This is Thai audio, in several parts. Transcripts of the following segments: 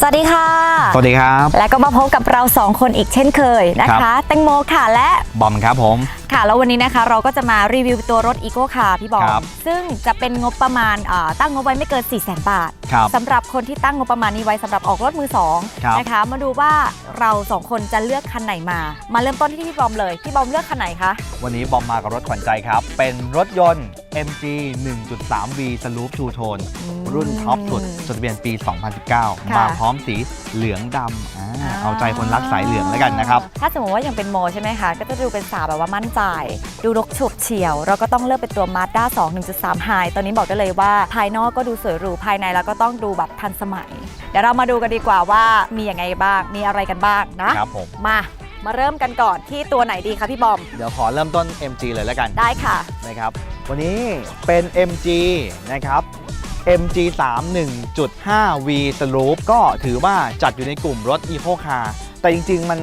สวัสดีค่ะ สวัสดีครับ และก็มาพบกับเราสองคนอีกเช่นเคยนะครัคะบแตงโมค่ะและ บอมครับผม ค่ะ แล้ววันนี้นะคะเราก็จะมารีวิวตัวรถอีโก้คาร์พี่บอครัมบซึ่งจะเป็นงบประมาณอ่าตั้งงบไว้ไม่เกิน 4 0 0 0 0 0 บาทครับสำหรับคนที่ตั้งงบประมาณนี้ไว้สำหรับออกรถมือสองครับ นะคะ มาดูว่าเราสองคนจะเลือกคันไหนมา มาเริ่มต้นที่พี่บอมเลย พี่บอมเลือกคันไหนคะ วันนี้บอมมากับรถขวัญใจครับ เป็นรถยนต์ MG 1.3V Saloop Two Tone รุ่นท็อปสุดจดทะเบียนปี 2019มาพร้อมสีเหลืองดำอ่าเอาใจคนรักสายเหลืองแล้วกันนะครับ ถ้าสมมติว่ายังเป็นโมใช่ไหมคะ ก็จะดูเป็นสาวแบบว่ามั่นใจดูรกฉุบเฉียว เราก็ต้องเลือกเป็นตัว Mazda 2 1.3 High ตอนนี้บอกได้เลยว่าภายนอกก็ดูสวยหรูภายในเราก็ต้องดูแบบทันสมัย เดี๋ยวเรามาดูกันดีกว่าว่ามีอย่างไงบ้าง มีอะไรกันบ้างนะ ครับผม มา มาเริ่มกันก่อนที่ตัวไหนดีคะพี่บอม เดี๋ยวขอเริ่มต้น MG เลยแล้วกันได้ค่ะ นะครับ วันนี้เป็น MG นะครับ MG 3 1.5V Saloop ก็ถือว่าจัดอยู่ในกลุ่มรถ Eco Car แต่จริง ๆ มัน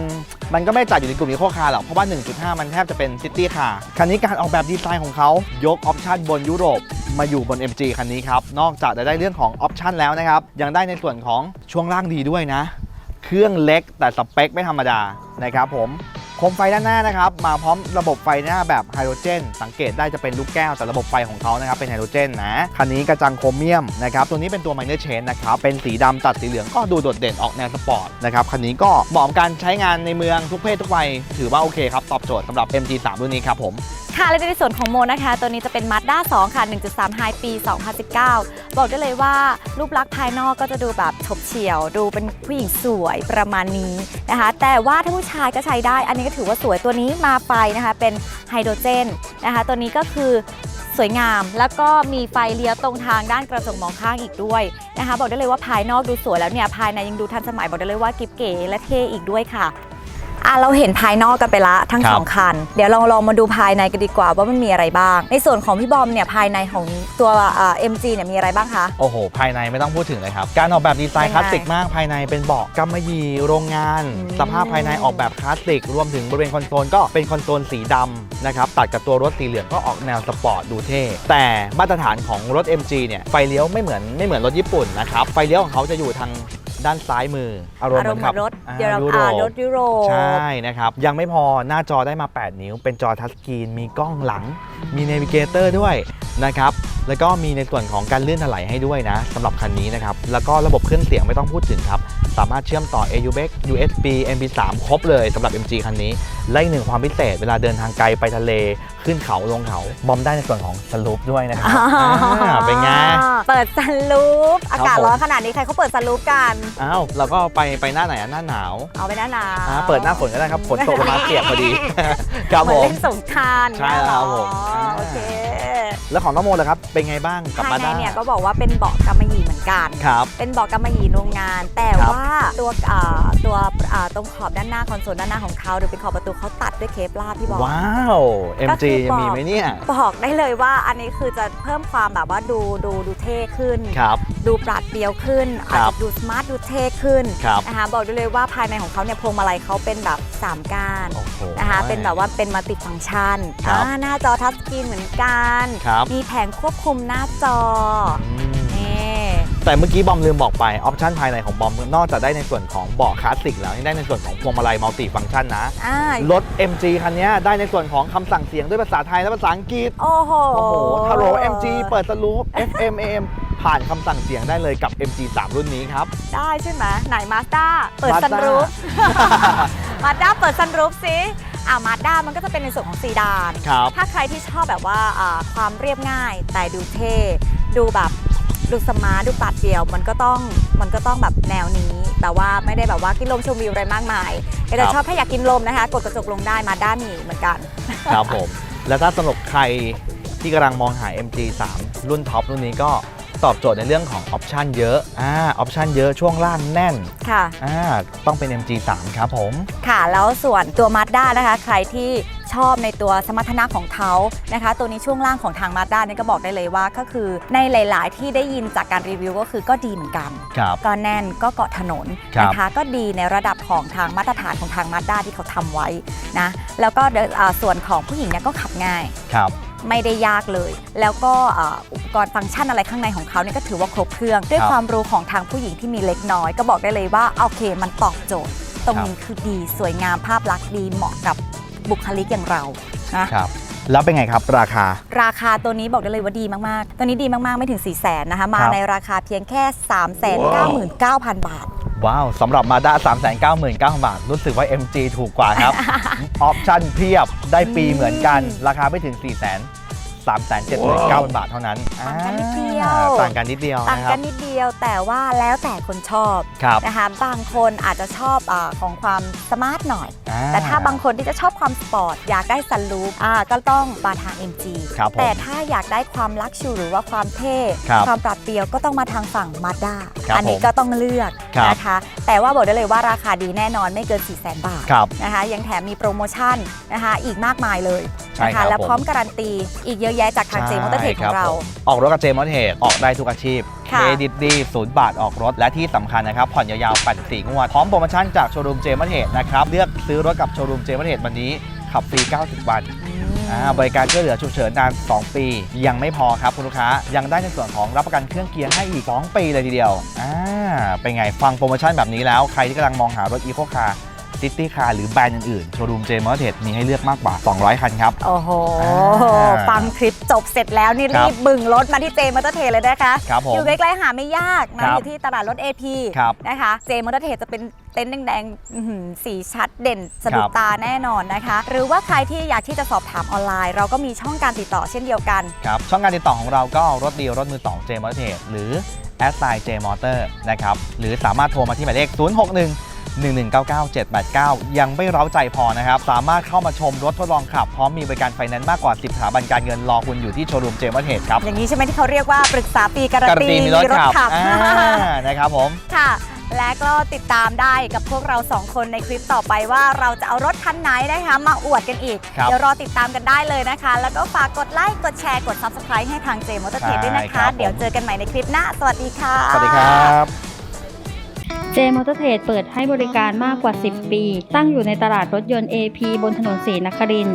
มันก็ไม่จัดอยู่ในกลุ่มอีโคคาร์หรอก เพราะว่า 1.5 มันแทบจะเป็นซิตี้คาร์คันนี้การออกแบบดีไซน์ของเขายกออปชันบนยุโรปมาอยู่บน MG คันนี้ครับ นอกจากจะได้เรื่องของออปชันแล้วนะครับ ยังได้ในส่วนของช่วงล่างดีด้วยนะ เครื่องเล็กแต่สเปคไม่ธรรมดานะครับผม โคมไฟด้านหน้านะครับ มาพร้อมระบบไฟหน้าแบบไฮโดรเจน สังเกตได้จะเป็นลูกแก้วแต่ระบบไฟของเขานะครับเป็นไฮโดรเจนนะคันนี้กระจังโครเมียมนะครับตัวนี้เป็นตัวไมเนอร์เชนนะครับเป็นสีดำตัดสีเหลืองก็ดูโดดเด่นออกแนวสปอร์ตนะครับคันนี้ก็เหมาะกับการใช้งานในเมืองทุกเพศทุกวัยถือว่าโอเคครับตอบโจทย์สำหรับ MG3 รุ่นนี้ครับผม ค่ะและในส่วนของโมนะคะ ตัวนี้จะเป็น Mazda 2 ค่ะ 1.3 High ปี 2019 บอกได้เลยว่ารูปลักษณ์ภายนอกก็จะดูแบบฉบเฉี่ยว ดูเป็นผู้หญิงสวยประมาณนี้นะคะ แต่ว่าถ้าผู้ชายก็ใช้ได้ อันนี้ก็ถือว่าสวยตัวนี้มาไฟนะคะ เป็นไฮโดรเจนนะคะ ตัวนี้ก็คือสวยงาม แล้วก็มีไฟเลี้ยวตรงทางด้านกระจกมองข้างอีกด้วยนะคะ บอกได้เลยว่าภายนอกดูสวยแล้วเนี่ยภายในยังดูทันสมัยบอกได้เลยว่ากิ๊บเก๋และเท่อีกด้วยค่ะ อะเราเห็นภายนอกกันไปละทั้งครับ สองคัน เดี๋ยวลองลองมาดูภายในกันดีกว่าว่ามันมีอะไรบ้าง ในส่วนของพี่บอมเนี่ยภายในของตัวเอ่อ MG เนี่ยมีอะไรบ้างคะ โอ้โห ภายในไม่ต้องพูดถึงเลยครับ การออกแบบดีไซน์ยังไงคลาสสิกมาก ภายในเป็นเบาะกำมะหยี่โรงงาน อืม สภาพภายในออกแบบคลาสสิก รวมถึงบริเวณคอนโซลก็เป็นคอนโซลสีดำนะครับ ตัดกับตัวรถสีเหลืองก็ออกแนวสปอร์ตดูเท่ แต่มาตรฐานของรถ MG เนี่ย ไฟเลี้ยวไม่เหมือนไม่เหมือนรถญี่ปุ่นนะครับ ไฟเลี้ยวของเขาจะอยู่ทาง ด้านซ้ายมืออารมณ์อาเหรมืมอนณ์ขับรถอ่าเดี๋ยวเรายุโรอ่าปรถยุโรปใช่นะครับ ยังไม่พอหน้าจอได้มา 8 นิ้ว เป็นจอทัชสกรีนมีกล้องหลัง มีเนวิเกเตอร์ด้วยนะครับแล้วก็มีในส่วนของการเลื่อนถลายให้ด้วยนะสำหรับคันนี้นะครับแล้วก็ระบบเครื่องเสียงไม่ต้องพูดถึงครับ สามารถเชื่อมต่อ AUX USB MP3 ครบเลยสำหรับ MG คันนี้ และอีกหนึ่งความพิเศษเวลาเดินทางไกลไปทะเลขึ้นเขาลงเขาบอมได้ในส่วนของสลูปด้วยนะครับอ่าเป็นไง เปิดซันรูฟอากาศผมร้อนขนาดนี้ใครเขาเปิดซันรูฟกันอ้าวเราก็ไปไปหน้าไหนอะหน้าหนาวเอาไปหน้าหนาวอ่าเปิดหน้าฝนก็ได้ครับฝนตกลงมาเปียกพอดี ครับเหมืผอนม เล่นสงกรารใช่แล้วครับผมอ๋อโอเค แล้วของน้องโมล่ะครับ เป็นไงบ้างกับภายมาในด้าเนี่ยก็บอกว่าเป็นเบาะกำมะหยี่เหมือนกัน ครับ เป็นเบาะกำมะหยี่โรงงาน แต่ครับว่าตัวอ่าตัวอ่าตรงขอบด้านหน้าคอนโซลด้านหน้าของเขาหรือเป็นขอบประตูเขาตัดด้วยเคปลาร์พี่บอกว้าว ก็ MG คือยังบอกมีไหมเนี่ย บอกได้เลยว่าอันนี้คือจะเพิ่มความแบบว่าดูดูดูเท่ขึ้น ครับดูปราดเปรียวขึ้นครัอาจบจะดูสมาร์ทดูเท่ขึ้นครับนะคะบอกได้เลยว่าภายในของเขาเนี่ยพวงมาลัยเขาเป็นแบบ 3ก้านโอ้โห นะคะเป็นแบบว่าเป็นมัลติฟังก์ชันครับอ่าหน้าจอทัชสกรีนเหมือนกัน ครับ มีแผงควบคุมหน้าจอ อืมนี่ แต่เมื่อกี้บอมลืมบอกไปออปชันภายในของบอมนอกจากได้ในส่วนของเบาะคลาสสิกแล้วยังได้ในส่วนของพวงมาลัยมัลติฟังก์ชันนะอ่ารถ MG คันนี้ได้ในส่วนของคำสั่งเสียงด้วยภาษาไทยและภาษาอังกฤษ โอ้โหโอ้โหฮัลโหล MG เปิดสลูป FM AM ผ่านคำสั่งเสียงได้เลยกับ MG 3 รุ่นนี้ครับ ได้ใช่ไหมไหนมาสด้าเปิด Mazda ซันรูฟมาด้าเปิดซันรูฟสิอ่ามาด้ามันก็จะเป็นในส่วนของซีดานครับถ้าใครที่ชอบแบบว่าอ่าความเรียบง่ายแต่ดูเท่ ดูแบบ ดูสมาร์ทดูปราดเปรียวมันก็ต้องมันก็ต้องแบบแนวนี้ แต่ว่าไม่ได้แบบว่ากินลมชมวิวอะไรมากมายก็ครัจะบชอบถ้าอยากกินลมนะคะ กดกระจกลงได้มาด้านนี้เหมือนกันครับผมแล้วถ้าสำหรับใครที่กำลังมองหา MG 3 รุ่นท็อปรุ่นนี้ก็ตอบโจทย์ในเรื่องของออปชันเยอะ อ่า ออปชันเยอะช่วงล่างแน่น ค่ะ อ่า ต้องเป็น MG 3 ครับผม ค่ะ แล้วส่วนตัว Mazda นะคะ ใครที่ช อบในตัวสมรรถนะของเขานะคะ ตัวนี้ช่วงล่างของทาง Mazda เนี่ยก็บอกได้เลยว่าก็คือในหลาย ๆ ที่ได้ยินจากการรีวิวก็คือก็ดีเหมือนกันครับ ก็แน่นก็เกาะถนนครับนะคะก็ดีในระดับของทางมาตรฐานของทาง Mazda ที่เขาทำไว้นะแล้วก็เดี๋ยวอ่าส่วนของผู้หญิงเนี่ยก็ขับง่าย ครับ ไม่ได้ยากเลย แล้วก็เอ่ออุปกรณ์ฟังก์ชันอะไรข้างในของเขาเนี่ยก็ถือว่าครบเครื่อง ด้วยครับความรู้ของทางผู้หญิงที่มีเล็กน้อย ก็บอกได้เลยว่าโอเค มันตอบโจทย์ ตรงครับนี้คือดีสวยงามภาพลักษณ์ดีเหมาะกับ บุคลิกอย่างเรานะ ครับแล้วเป็นไงครับราคา ราคาตัวนี้บอกได้เลยว่าดีมาก ๆ ตัวนี้ดีมาก ๆ ไม่ถึง 4 0 0แสนนะคะ มาครับ ในราคาเพียงแค่ 3 9 9 0 0 0 บาท ว้าวสำหรับมาด้า399,000 บาท รู้สึกว่า MG ถูกกว่าครับ ออปชั่นเพียบได้ปีเหมือนกัน ราคาไม่ถึง 4 0 0 0 0 3 7 9 0 0 0 บาทเท่านั้นต่างกันนิดเดียว อ่าต่างกันนิดเดียวต่างนะครักับนนิดเดียวแต่ว่าแล้วแต่คนชอบครับ นะคะบางคนอาจจะชอบอาของความสมาร์ทหน่อย อ่แต่ถ้าบางคนที่จะชอบความสปอร์ต อยากได้ซันรูฟอ่าก็ต้องมาทาง MG ครับผม แต่ถ้าอยากได้ความลักชูหรือว่าความเท่ ครับความปราดเปรียวก็ต้องมาทางฝั่งมาด้าครับอันี้ผมก็ต้องเลือกครับ นะคะ แต่ว่าบอกได้เลยว่าราคาดีแน่นอนไม่เกิน 4 0 0 0 0 0 บาทครับ นะคะยังแถมมีโปรโมชั่นนะคะอีกมากมายเลย ใช่นะครัคะบและผม พร้อมการันตีอีกเยอะแยะจากทางเจมอเตอร์เทคของเราใช่คบผมออกรถกับเจมอเตอร์เทคออกได้ทุกอาชีพเคค่ะ รดิตดีศูนย์บาทออกรถ และที่สำคัญนะครับ ผ่อนยาวๆ84งวด พร้อมโปรโมชั่นจากโชว์รูมเจมอเตอร์เทคนะครับ เลือกซื้อรถกับโชว์รูมเจมอเตอร์เทควันนี้ ขับฟรี 90 วันอ่าบริการช่วยเหลือฉุกเฉินนาน 2 ปี ยังไม่พอครับคุณลูกค้า ยังได้ในส่วนของรับประกันเครื่องเกียร์ให้อีก 2 ปีเลยทีเดียวอ่าเป็นไงฟังโปรโมชั่นแบบนี้แล้วใครที่กำลังมองหารถอีโคคาร์ ซิตี้คาร์หรือแบรนด์อื่นๆโชว์รูมเจมอเตอร์เทคมีให้เลือกมากกว่า 200 คันครับ โอ้โห อ่าฟังคลิปจบเสร็จแล้วนี่ครัรีบบบึ่งรถมาที่เจมอเตอร์เทรเลยนะคะครับผมอยู่ใกล้ๆหาไม่ยากนะครับอยู่ที่ตลาดรถ AP ครับ นะคะเจมอเตอร์เทรจะเป็นเต็นท์แดงๆอื้อหือสีชัดเด่นสะดุดครับตาแน่นอนนะคะ หรือว่าใครที่อยากที่จะสอบถามออนไลน์ เราก็มีช่องการติดต่อเช่นเดียวกัน ครับช่องการติดต่อของเราก็รถเดียวรถมือ2 J m o t o r Trade หรือ a s s i g n J Motor นะครับ หรือสามารถโทรมาที่หมายเลข 061 1199 789 ยังไม่เร้าใจพอนะครับ สามารถเข้ามาชมรถทดลองขับ พร้อมมีบริการไฟแนนซ์มากกว่า 10สถาบันการเงินรอคุณอยู่ที่โชว์รูมเจมส์เทดครับ อย่างนี้ใช่ไหมที่เขาเรียกว่าปรึกษาปีการันการันตีตีมีรถขับขับอ่านะครับผมค่ะและก็ติดตามได้กับพวกเราสองคนในคลิปต่อไปว่าเราจะเอารถคันไหนนะคะมาอวดกันอีกครับเดี๋ยวรอติดตามกันได้เลยนะคะ แล้วก็ฝากกดไลค์กดแชร์กด Subscribe ให้ทางเจมอเตอร์เทด้วยนะใช่ครัคะบผมเดี๋ยวเจอกันใหม่ในคลิปหน้า สวัสดีค่ะ สวัสดีครับ เจมอเตอร์เทรดเปิดให้บริการมากกว่า 10 ปี ตั้งอยู่ในตลาดรถยนต์ AP บนถนนศรีนคริน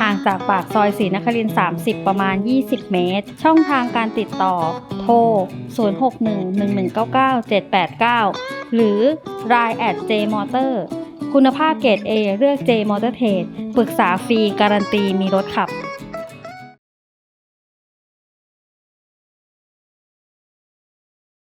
ห่างจากปากซอยศรีนครินทร30 ประมาณ 20 เมตร ช่องทางการติดต่อ โทร 0611997789 หรือ Line at jmotor คุณภาพเกรด A เลือก J Motor Trade ปรึกษาฟรีการันตีมีรถขับ